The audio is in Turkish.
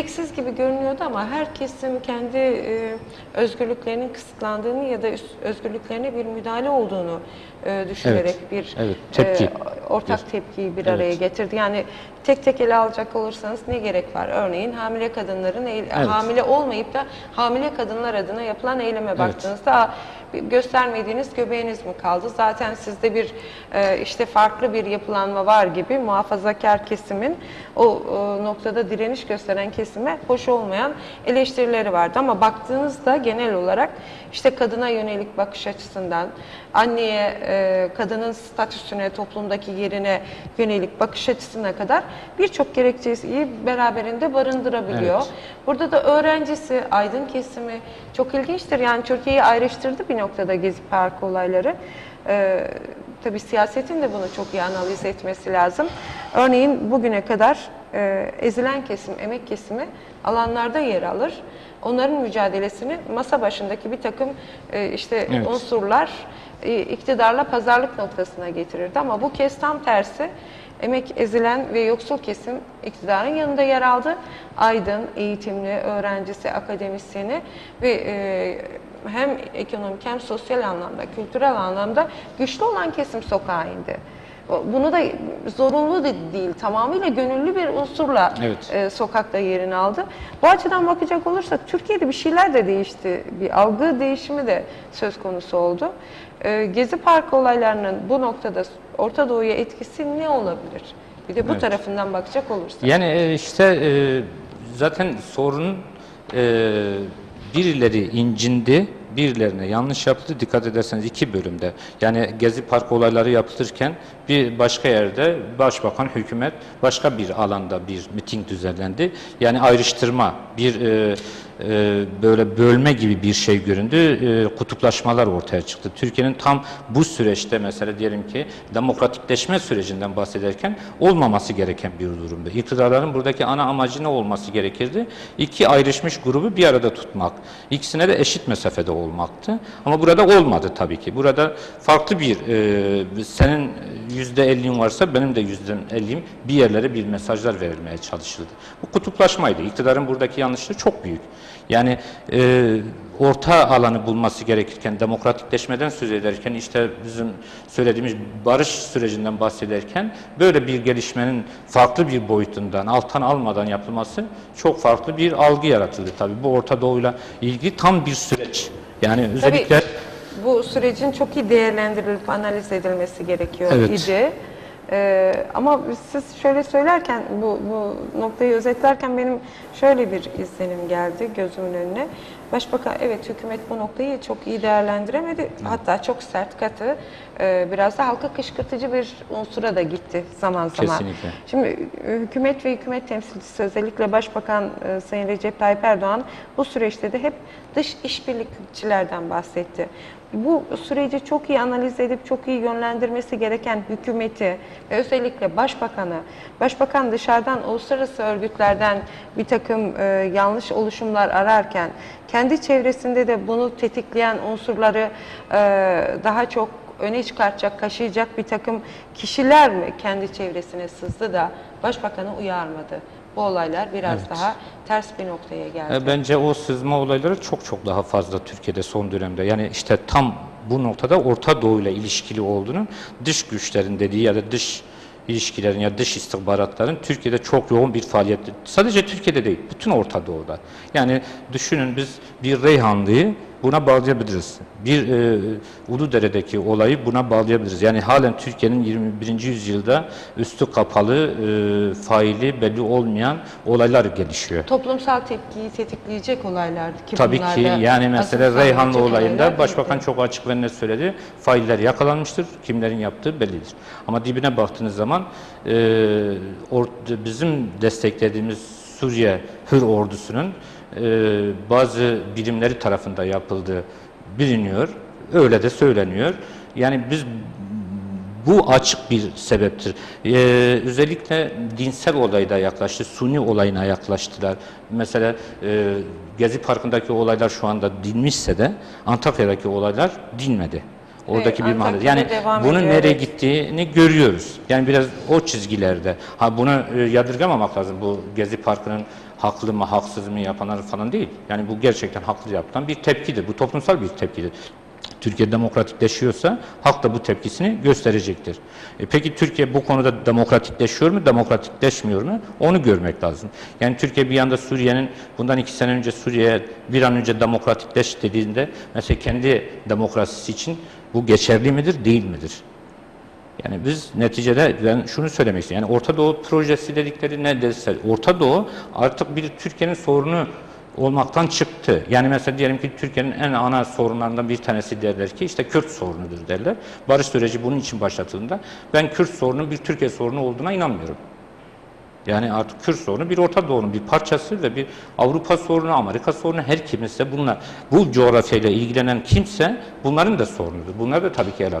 gereksiz gibi görünüyordu ama her kesim kendi e, özgürlüklerinin kısıtlandığını ya da özgürlüklerine bir müdahale olduğunu e, düşünerek bir evet, tepki. e, ortak tepkiyi bir Evet. araya getirdi. Yani tek tek ele alacak olursanız ne gerek var? Örneğin hamile kadınların Evet. hamile olmayıp da hamile kadınlar adına yapılan eyleme baktığınızda "Aa, bir göstermediğiniz göbeğiniz mi kaldı? Zaten sizde bir e, işte farklı bir yapılanma var gibi muhafazakar kesimin o e, noktada direniş gösteren kesime hoş olmayan eleştirileri vardı. Ama baktığınızda genel olarak işte kadına yönelik bakış açısından anneye, e, kadının statüsüne, toplumdaki yerine yönelik bakış açısına kadar birçok gerekçeyi beraberinde barındırabiliyor. Evet. Burada da öğrencisi, aydın kesimi çok ilginçtir. Yani Türkiye'yi ayrıştırdı bir noktada Gezi Parkı olayları. Ee, tabii siyasetin de bunu çok iyi analiz etmesi lazım. Örneğin bugüne kadar e, ezilen kesim, emek kesimi alanlarda yer alır. Onların mücadelesini masa başındaki bir takım e, işte Evet. unsurlar e, iktidarla pazarlık noktasına getirirdi. Ama bu kez tam tersi emek ezilen ve yoksul kesim iktidarın yanında yer aldı. Aydın, eğitimli, öğrencisi, akademisyeni ve e, hem ekonomik hem sosyal anlamda, kültürel anlamda güçlü olan kesim sokağa indi. Bunu da zorunlu da değil, tamamıyla gönüllü bir unsurla Evet. e, sokakta yerini aldı. Bu açıdan bakacak olursak Türkiye'de bir şeyler de değişti. Bir algı değişimi de söz konusu oldu. E, Gezi Parkı olaylarının bu noktada Orta Doğu'ya etkisi ne olabilir? Bir de bu Evet. tarafından bakacak olursak. Yani e, işte e, zaten sorunun e, birileri incindi, birilerine yanlış yaptı. Dikkat ederseniz iki bölümde. Yani Gezi Park olayları yapılırken bir başka yerde başbakan, hükümet başka bir alanda bir miting düzenlendi. Yani ayrıştırma, bir e, böyle bölme gibi bir şey göründü. E, kutuplaşmalar ortaya çıktı. Türkiye'nin tam bu süreçte mesela diyelim ki demokratikleşme sürecinden bahsederken olmaması gereken bir durumdu. İktidarların buradaki ana amacı ne olması gerekirdi? İki ayrışmış grubu bir arada tutmak. İkisine de eşit mesafede olmaktı. Ama burada olmadı tabii ki. Burada farklı bir e, senin yüzde elliğin varsa benim de yüzde elliğim bir yerlere bir mesajlar verilmeye çalışıldı. Bu kutuplaşmaydı. İktidarın buradaki yanlışlığı çok büyük. Yani e, orta alanı bulması gerekirken, demokratikleşmeden söz ederken, işte bizim söylediğimiz barış sürecinden bahsederken böyle bir gelişmenin farklı bir boyutundan, alttan almadan yapılması çok farklı bir algı yaratıldı tabii. Bu Orta Doğu'yla ilgili tam bir süreç. Yani özellikle bu sürecin çok iyi değerlendirilip analiz edilmesi gerekiyor Evet. idi. Ee, ama siz şöyle söylerken, bu, bu noktayı özetlerken benim şöyle bir izlenim geldi gözümün önüne. Başbakan evet hükümet bu noktayı çok iyi değerlendiremedi. Hatta çok sert katı, e, biraz da halka kışkırtıcı bir unsura da gitti zaman zaman. Kesinlikle. Şimdi e, hükümet ve hükümet temsilcisi özellikle Başbakan e, Sayın Recep Tayyip Erdoğan bu süreçte de hep dış işbirlikçilerden bahsetti. Bu süreci çok iyi analiz edip çok iyi yönlendirmesi gereken hükümeti ve özellikle Başbakanı, Başbakan dışarıdan uluslararası örgütlerden bir takım e, yanlış oluşumlar ararken kendi çevresinde de bunu tetikleyen unsurları e, daha çok öne çıkartacak, kaşıyacak bir takım kişiler mi kendi çevresine sızdı da başbakanı uyarmadı? Bu olaylar biraz Evet. daha ters bir noktaya geldi. E, Bence o sızma olayları çok çok daha fazla Türkiye'de son dönemde. Yani işte tam bu noktada Orta Doğu ile ilişkili olduğunu dış güçlerin dediği ya da dış ilişkilerin ya dış istihbaratların Türkiye'de çok yoğun bir faaliyet. Sadece Türkiye'de değil, bütün Orta Doğu'da. Yani düşünün biz bir Reyhanlı'yı buna bağlayabiliriz. Bir e, Uludere'deki olayı buna bağlayabiliriz. Yani halen Türkiye'nin 21. yüzyılda üstü kapalı, e, faili belli olmayan olaylar gelişiyor. Toplumsal tepkiyi tetikleyecek olaylardı ki Tabii ki yani mesela Reyhanlı olayında başbakan çok açık ve net söyledi. Failler yakalanmıştır. Kimlerin yaptığı bellidir. Ama dibine baktığınız zaman e, bizim desteklediğimiz Suriye Hür ordusunun e, bazı birimleri tarafında yapıldığı biliniyor. Öyle de söyleniyor. Yani biz bu açık bir sebeptir. Ee, özellikle dinsel olayda yaklaştı, suni olayına yaklaştılar. Mesela e, Gezi Parkı'ndaki olaylar şu anda dinmişse de Antakya'daki olaylar dinmedi. Oradaki Evet, bir mahalle. Yani bunun ediyor, nereye evet. gittiğini görüyoruz. Yani biraz o çizgilerde. Ha bunu e, yadırgamamak lazım. Bu Gezi Parkı'nın haklı mı haksız mı yapanlar falan değil. Yani bu gerçekten haklı yapılan bir tepkidir. Bu toplumsal bir tepkidir. Türkiye demokratikleşiyorsa halk da bu tepkisini gösterecektir. E peki Türkiye bu konuda demokratikleşiyor mu, demokratikleşmiyor mu? Onu görmek lazım. Yani Türkiye bir yanda Suriye'nin bundan iki sene önce Suriye'ye bir an önce demokratikleş dediğinde mesela kendi demokrasisi için bu geçerli midir, değil midir? Yani biz neticede ben şunu söylemek istiyorum. Yani Orta Doğu projesi dedikleri ne dese Orta Doğu artık bir Türkiye'nin sorunu olmaktan çıktı. Yani mesela diyelim ki Türkiye'nin en ana sorunlarından bir tanesi derler ki işte Kürt sorunudur derler. Barış süreci bunun için başlatıldığında ben Kürt sorunun bir Türkiye sorunu olduğuna inanmıyorum. Yani artık Kürt sorunu bir Orta Doğu'nun bir parçası ve bir Avrupa sorunu, Amerika sorunu her kimse bunlar. Bu coğrafyayla ilgilenen kimse bunların da sorunudur. Bunlar da tabii ki el atar.